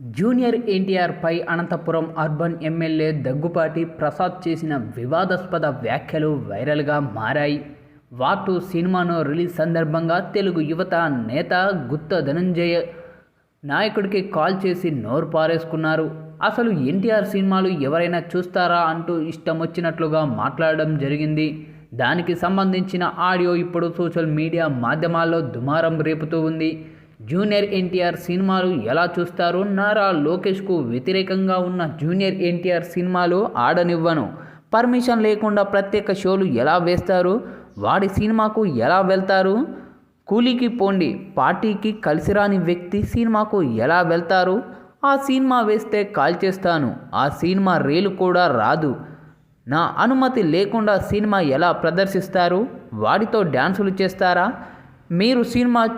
Junior ఎన్టీఆర్పై Anantapuram urban MLA Daggupati Prasad చేసిన వివాదాస్పద వ్యాఖ్యలు వైరల్గా మారాయి. వాటు సినిమాను రిలీజ్ సందర్భంగా తెలుగు యువత నేత గుత్త ధనంజయ నాయకుడికి కాల్ చేసి నోరు పారేసుకున్నారు. అసలు ఎన్టీఆర్ సినిమాలు ఎవరైనా చూస్తారా అంటూ ఇష్టం వచ్చినట్లుగా మాట్లాడడం జరిగింది. దానికి సంబంధించిన ఆడియో ఇప్పుడు సోషల్ మీడియా మాధ్యమాల్లో దుమారం రేపుతూ ఉంది. జూనియర్ ఎన్టీఆర్ సినిమాలు ఎలా చూస్తారు? నారా లోకేష్కు వ్యతిరేకంగా ఉన్న జూనియర్ ఎన్టీఆర్ సినిమాలు ఆడనివ్వను. పర్మిషన్ లేకుండా ప్రత్యేక షోలు ఎలా వేస్తారు? వాడి సినిమాకు ఎలా వెళ్తారు? కూలీకి పోండి పార్టీకి కలిసిరాని వ్యక్తి సినిమాకు ఎలా వెళ్తారు? ఆ సినిమా వేస్తే కాల్ చేస్తాను ఆ సినిమా రేలు కూడా రాదు. నా అనుమతి లేకుండా సినిమా ఎలా ప్రదర్శిస్తారు? వాడితో డ్యాన్సులు చేస్తారా? మీరు సినిమా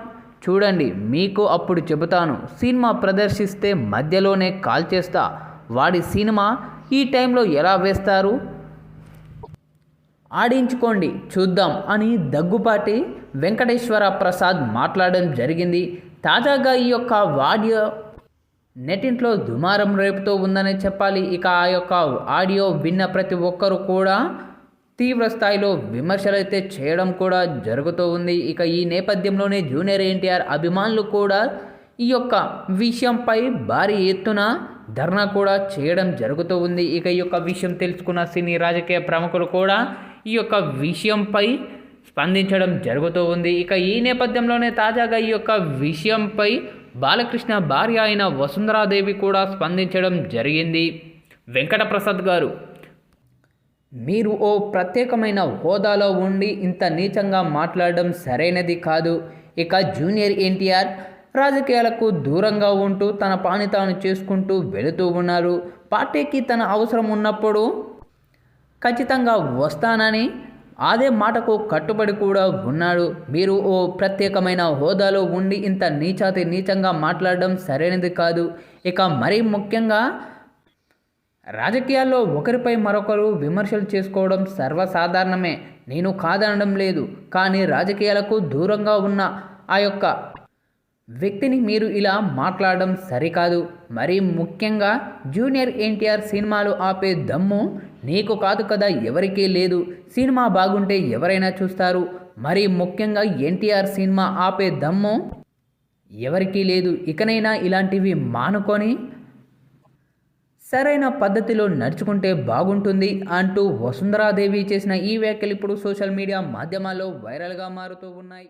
చూడండి మీకు అప్పుడు చెబుతాను సినిమా ప్రదర్శిస్తే మధ్యలోనే కాల్ చేస్తా. వాడి సినిమా ఈ టైంలో ఎలా వేస్తారు? ఆడించుకోండి చూద్దాం అని దగ్గుపాటి వెంకటేశ్వర ప్రసాద్ మాట్లాడడం జరిగింది. తాజాగా ఈ యొక్క వాడియో నెటింట్లో దుమారం రేపుతూ ఉందనే చెప్పాలి. ఇక ఆ యొక్క ఆడియో విన్న ప్రతి ఒక్కరు కూడా తీవ్ర స్థాయిలో విమర్శలైతే చేయడం కూడా జరుగుతూ ఉంది. ఇక ఈ నేపథ్యంలోనే జూనియర్ ఎన్టీఆర్ అభిమానులు కూడా ఈ యొక్క విషయంపై భారీ ఎత్తున ధర్నా కూడా చేయడం జరుగుతూ ఉంది. ఇక ఈ యొక్క విషయం తెలుసుకున్న సినీ రాజకీయ ప్రముఖులు కూడా ఈ యొక్క విషయంపై స్పందించడం జరుగుతూ ఉంది. ఇక ఈ నేపథ్యంలోనే తాజాగా ఈ యొక్క విషయంపై బాలకృష్ణ భార్య అయిన వసుంధరాదేవి కూడా స్పందించడం జరిగింది. వెంకటప్రసాద్ గారు మీరు ఓ ప్రత్యేకమైన హోదాలో ఉండి ఇంత నీచంగా మాట్లాడడం సరైనది కాదు. ఇక జూనియర్ ఎన్టీఆర్ రాజకీయాలకు దూరంగా ఉంటూ తన పని తాను చేసుకుంటూ వెళుతూ ఉన్నారు. పార్టీకి తన అవసరం ఉన్నప్పుడు ఖచ్చితంగా వస్తానని అదే మాటకు కట్టుబడి కూడా ఉన్నాడు. మీరు ఓ ప్రత్యేకమైన హోదాలో ఉండి ఇంత నీచాతి నీచంగా మాట్లాడడం సరైనది కాదు. ఇక మరీ ముఖ్యంగా రాజకీయాల్లో ఒకరిపై మరొకరు విమర్శలు చేసుకోవడం సర్వసాధారణమే. నేను కాదనడం లేదు కానీ రాజకీయాలకు దూరంగా ఉన్న ఆ యొక్క వ్యక్తిని మీరు ఇలా మాట్లాడడం సరికాదు. మరీ ముఖ్యంగా జూనియర్ ఎన్టీఆర్ సినిమాలు ఆపే దమ్ము నీకు కాదు కదా ఎవరికీ లేదు. సినిమా బాగుంటే ఎవరైనా చూస్తారు. మరీ ముఖ్యంగా ఎన్టీఆర్ సినిమా ఆపే దమ్ము ఎవరికీ లేదు. ఇకనైనా ఇలాంటివి మానుకొని సరైన పద్ధతిలో నడుచుకుంటే బాగుంటుంది అంటూ వసుంధరాదేవి చేసిన ఈ వ్యాఖ్యలు ఇప్పుడు సోషల్ మీడియా మాధ్యమాల్లో వైరల్గా మారుతూ ఉన్నాయి.